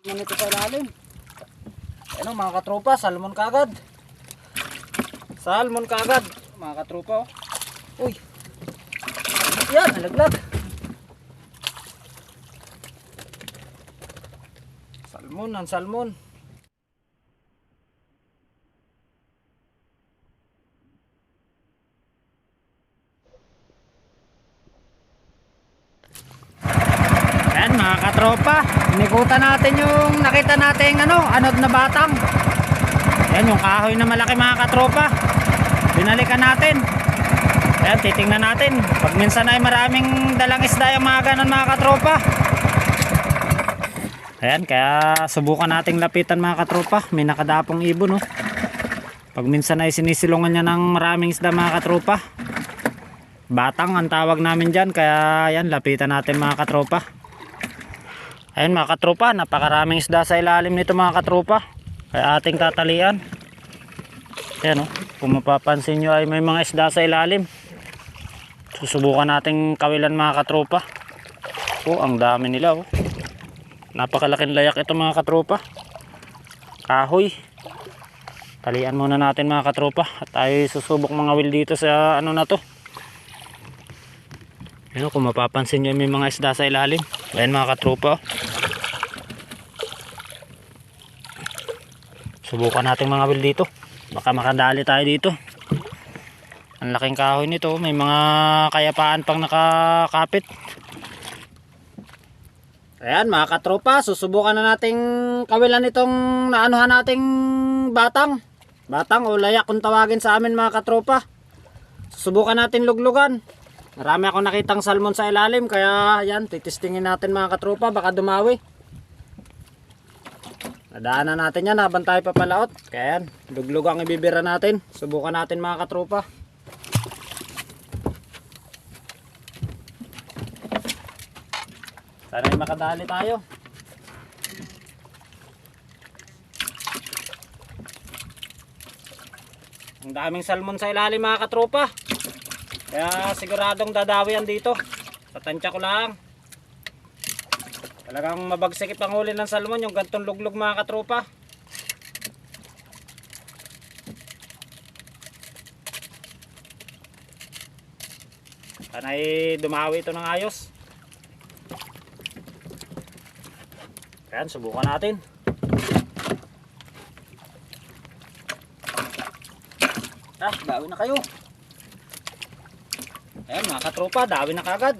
Salmon ito sa ilalim. Ano mga katropa, salmon kagad. Salmon kagad, mga katropa. oh. Uy. Yan, nalaglag. Salmon, ang salmon. Yan mga katropa, inikutan natin yung nakita natin ano, anod na batang. Yan yung kahoy na malaki mga katropa. Binalikan natin. Ayan, titingnan natin. Pag minsan ay maraming dalang isda yung mga ganon mga katropa. Ayan, kaya subukan nating lapitan mga katropa. May nakadapong ibon oh. Pag minsan ay sinisilungan niya ng maraming isda mga katropa. Batang ang tawag namin dyan. Kaya yan, lapitan natin mga katropa. Ayun mga katropa, napakaraming isda sa ilalim nito mga katropa. Kaya ating tatalian. Ayan o, kung mapapansin nyo ay may mga isda sa ilalim. Susubukan nating kawilan mga katropa. Oh, ang dami nila oh. Napakalaking layak ito mga katropa. Kahoy. Talian muna natin mga katropa. At tayo susubok mga wil dito sa ano na to. Ayan, kung mapapansin nyo may mga isda sa ilalim. Ayan mga katropa. Subukan natin mga wil dito. Baka makadali tayo dito. Ang laking kahoy nito. May mga kayapaan pang nakakapit. Ayan mga katropa. Susubukan na nating kawilan itong naanuhan nating batang. Batang o layak kung tawagin sa amin mga katropa. Susubukan natin luglugan. Marami akong nakitang salmon sa ilalim. Kaya yan titistingin natin mga katropa. Baka dumawi. Nadaanan natin yan habang tayo papalaot. Kaya yan, luglug ang ibibira natin. Subukan natin mga katropa. Sana ay makadali tayo. Ang daming salmon sa ilalim mga katropa. Kaya siguradong dadawi yan dito. Tatansya ko lang. Talagang mabagsik ang huli ng salmon yung gantong luglog mga katropa. Sana'y dumawi ito ng ayos. Ayan, subukan natin. Ah, dawi na kayo. Ayan mga katropa, dawi na kagad.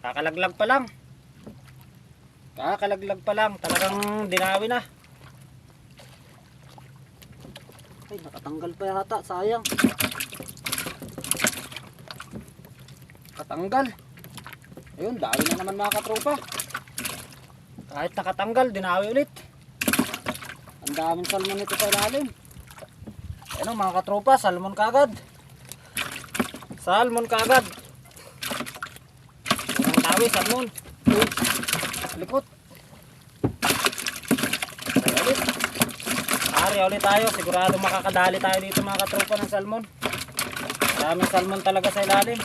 Kakalaglag pa lang. Kakalaglag pa lang. Talagang dinawi na. Ay, nakatanggal pa yata. Sayang. Katanggal. Ayun, dawi na naman mga katropa. Kahit nakatanggal, dinawi ulit. Ang daming salmon nito sa ilalim. Ano mga katropa, salmon kagad. Salmon kagad. Ang dawi, salmon. Uy, likot. Ulit. Ari ulit tayo. Sigurado makakadali tayo dito mga katropa ng salmon. Maraming salmon talaga sa ilalim.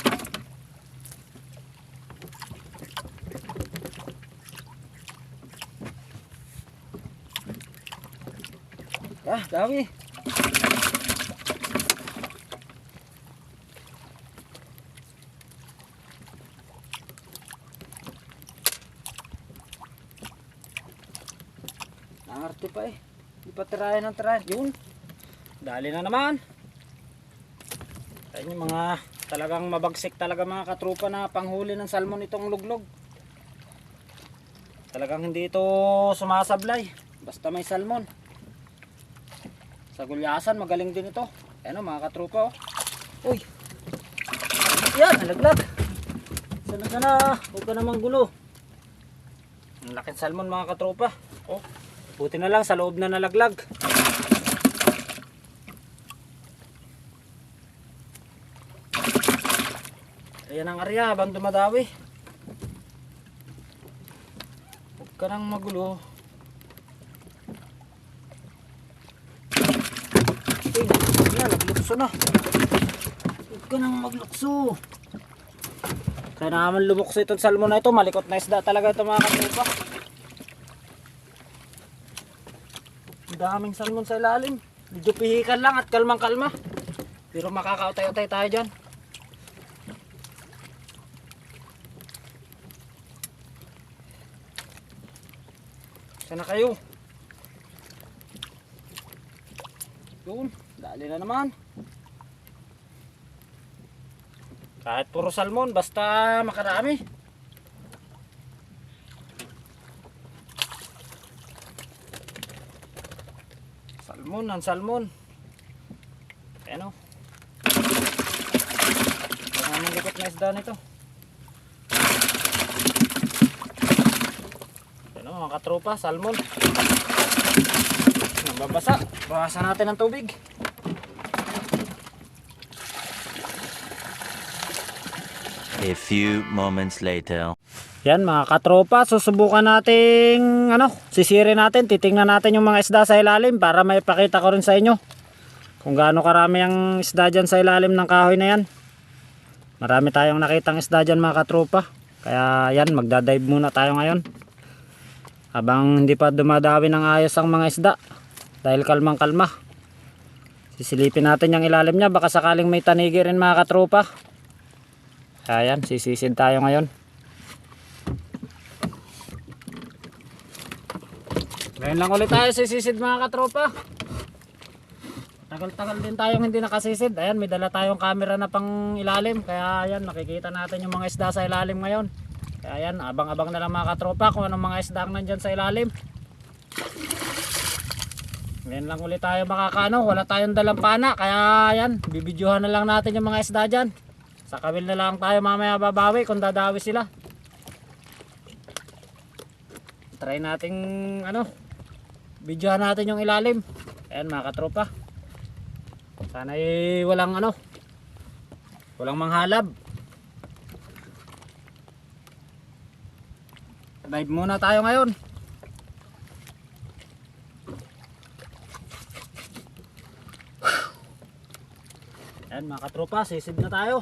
Ah, dami. Nangarte pa eh. Di pa ng tirayan. Yun. Dali na naman. Ayun yung mga talagang mabagsik talaga mga katrupa na panghuli ng salmon itong luglog. Talagang hindi ito sumasablay. Basta may salmon. Sa gulyasan, magaling din ito. Ano mga katrupa oh. Uy! Yan, nalaglag. Sana sana, huwag ka namang gulo. Ang laking salmon mga katrupa. Oh, buti na lang sa loob na nalaglag. Ayan ang area habang dumadawi. Huwag ka nang magulo. Naglukso na. Huwag ka nang maglukso. Kaya naman lumukso itong salmon na ito. Malikot na isda talaga ito mga katupa. Daming salmon sa ilalim. Medyo pihikan lang at kalmang kalma. Pero makakautay-utay tayo dyan. Sana kayo. Yun, dali na naman. Kahit puro salmon, basta makarami. Salmon, ang salmon. Ayan o. Ang malikot na isda nito. Ayan o, mga katropa, salmon. Nababasa. Bawasan natin ng tubig. A few moments later. Yan mga katropa, susubukan nating ano, sisirin natin, titingnan natin yung mga isda sa ilalim para may pakita ko rin sa inyo kung gaano karami ang isda dyan sa ilalim ng kahoy na yan. Marami tayong nakitang isda dyan mga katropa. Kaya yan, magdadive muna tayo ngayon. Habang hindi pa dumadawi ng ayos ang mga isda. Dahil kalmang kalma. Sisilipin natin yung ilalim niya. Baka sakaling may tanigi rin mga katropa. Kaya yan, sisisid tayo ngayon. Ngayon lang ulit tayo sisisid mga katropa. Tagal-tagal din tayong hindi nakasisid. Ayan, may dala tayong camera na pang ilalim. Kaya ayan, nakikita natin yung mga isda sa ilalim ngayon. Kaya ayan, abang-abang na lang mga katropa kung anong mga isda ang nandyan sa ilalim. Ngayon lang ulit tayo makakano. Wala tayong dalang pana. Kaya ayan, bibidyohan na lang natin yung mga isda dyan. Sa kawil na lang tayo mamaya babawi kung dadawi sila. Try nating ano, Videohan natin yung ilalim. Ayan mga katropa. Sana ay walang ano. Walang manghalab. Dive muna tayo ngayon. Ayan mga katropa, sisid na tayo.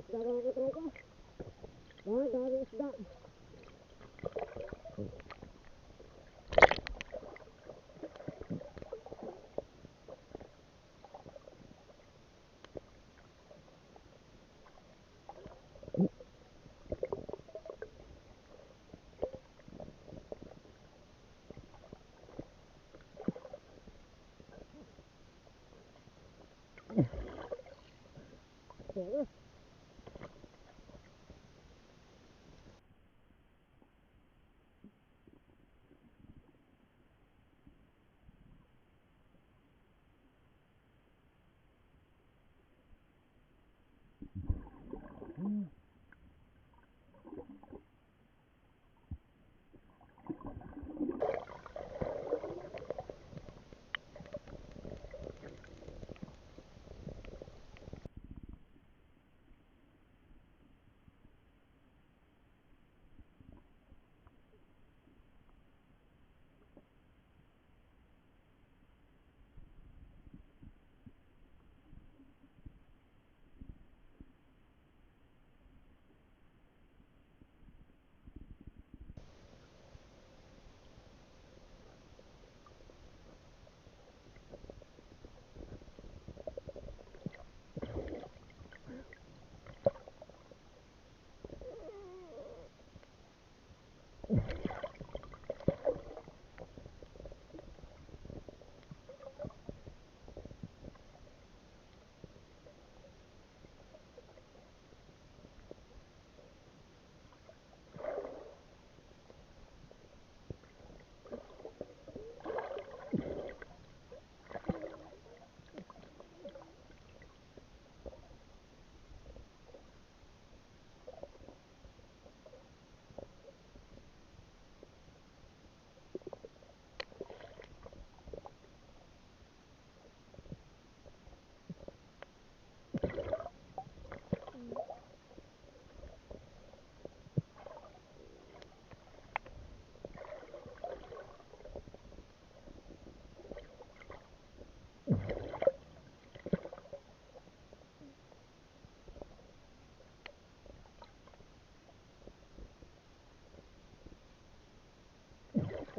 arkadaşlar arkadaşlar. Daha daha bir daha. Yeah. Mm.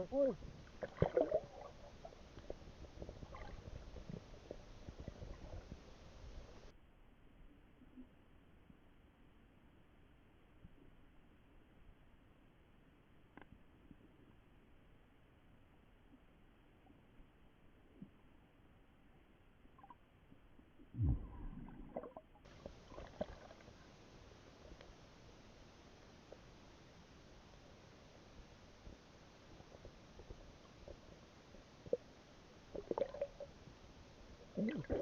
Oi. Okay.